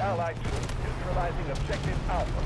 Allied troops neutralizing objective Alpha.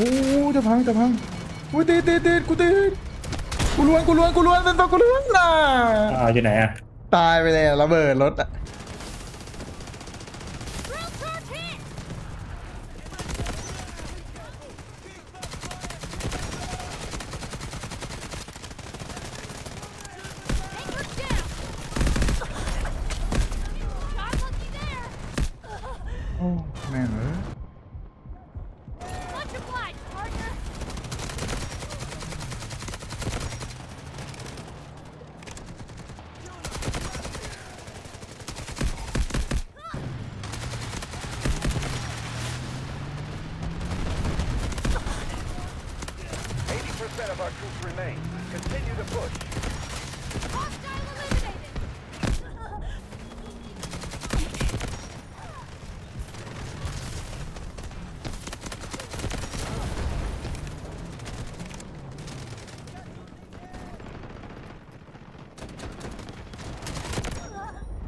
โอ้จะพังจะพัง อุ้ยตีตีตีกูตีกูล้วนกูล้วนกูล้วนเป็นตัวกูล้วนน่ะอ่าอยู่ไหนอะตายไปเลยระเบิดรถอะ Drill charge hit! Anchor's down! Got lucky there! โอ้แม่งเอ้ย Much obliged, partner! 80% of our troops remain. Continue to push. Hostile eliminated!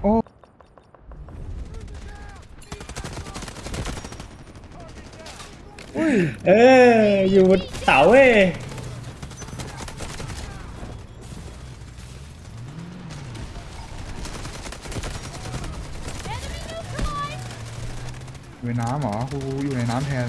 โอ้เอออยู่ อยู่ในน้ำเหรอกูอยู่ในน้ำแทน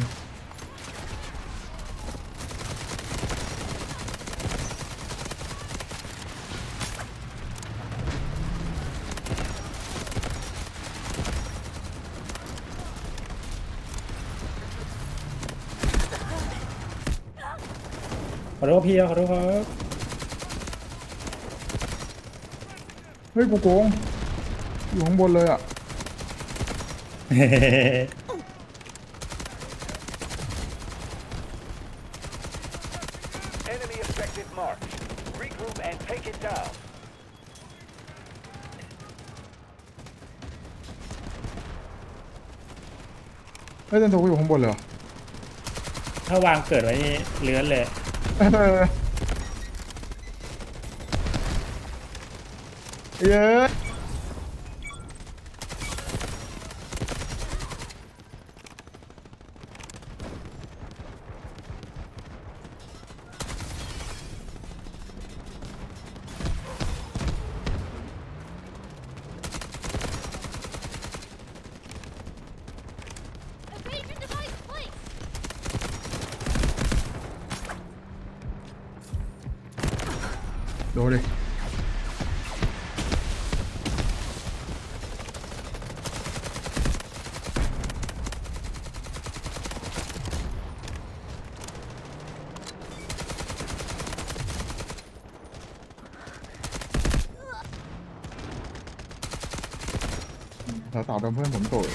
ขอโทษพี่ขอโทษครับเฮ้ยกูโกงอยู่ข้างบนเลยอะ objective marked. Regroup and take it down. เฮ้ยเต้นโทกูอยู่ข้างบนเลยเหรอถ้าวางเกิดไว้นี่เลื้อนเลย เออเยอะ โดนดิสาวๆโดนเพื่อนผมโต๋ย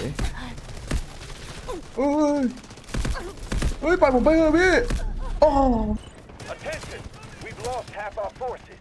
เอ้ยเฮ้ยปล่อยผมไปเถอะพี่ โอ้ Attention! We've lost half our forces.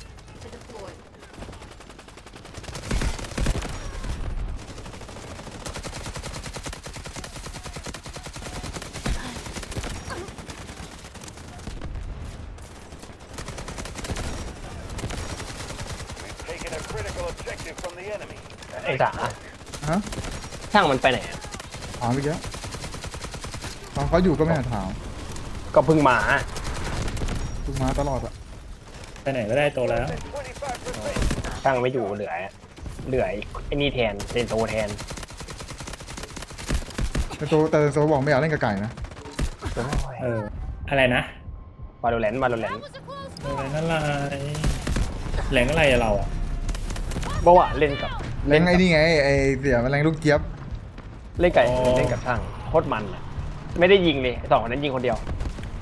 ไอ้สาฮะช่างมันไปไหนอะถามไปเยอะตอนเขาอยู่ก็ไม่ให้ถามก็เพิ่งมาทุกมาตลอดอะไปไหนก็ได้โตแล้ว Than 25%. ช่างไม่อยู่เหลือ เหลือไอ้นี่แทนเซนโตแทนแต่โซแต่โซบอกไม่อยากเล่นกับไก่นะ โอ้ยเออ อะไรนะมาโดแลนมาโดแลน That was a close แหลงอะไรแหลงอะไรอะเราอะเมื่อวานเล่นกับ แรงไอ้นี่ไงไอ้เสียแมลงลูกเจี๊ยบ เล่นกับเล่นกับช่างโคตรมันอะไม่ได้ยิงเลยไอ้สองคนนั้นยิงคนเดียว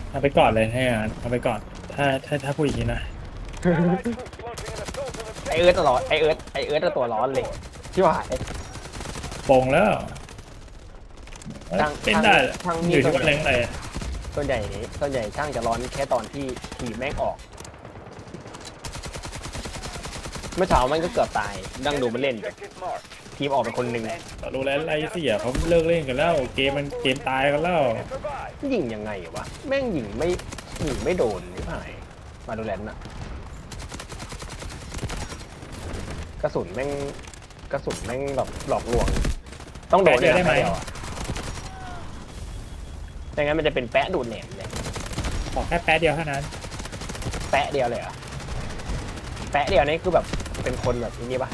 เอาไปก่อนเลยให้งานเอาไปก่อน ถ้าถ้าถ้าพูดอย่างนี้นะ Allied troops launching an assault on ไอ objective. เอิร์ธตลอดไอเอิร์ธไอเอิร์ธตัวร้อนเลยที่ว่าไอ้โปงแล้วทางเป็นได้ทางนี้ อยู่ที่ว่าแรงอะไรอะส่วนใหญ่ส่วนใหญ่ช่างจะร้อนแค่ตอนที่ทีมแม่งออก เมื่อเช้ามันก็เกือบตายดังดูมันเล่นอยู่ Objective marked. ทีมออกเป็นคนหนึ่งแต่รู้แล้วไรเสียเขาเลิกเล่นกันแล้ว เกมมันเกมตายกันแล้ว Survive. ยิงยังไงวะแม่งยิงไม่ยิงไม่โดนหรือเปล่ามาดูแลนน่ะกระสุนแม่งกระสุนแม่งแบบหลอกลวง ต้องโดนแปะเดียวได้ไหมแปะเยวอะไม่งั้นมันจะเป็นแปะดูดแหนมเลยขอแค่แป๊บเดียวเท่านั้น แปะเดียวเลยเหรอะ แปะเดียวนี่คือแบบเป็นคนแบบนี้ปะ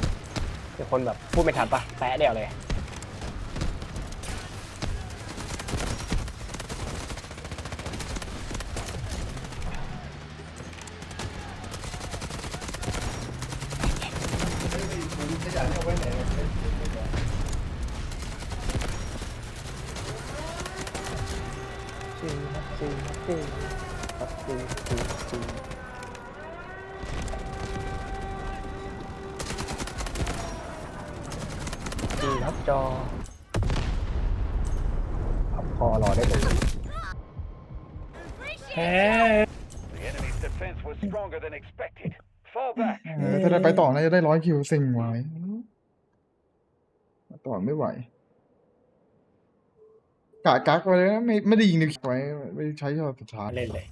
เป็นคนแบบพูดไม่ทันปะแปะเดียวเลย ดีครับจอพับคอรอได้เลยแพ้ The enemy's defense was stronger than expected. Fall back. เออถ้าได้ไปต่อน่าจะได้ร้อยคิวซิงไว้ต่อไม่ไหวกะกักไว้เลยนะไม่ไม่ได้ยิงนิวไว้ไม่ได้ใช้ช็อตสุดท้าย เล่นเลย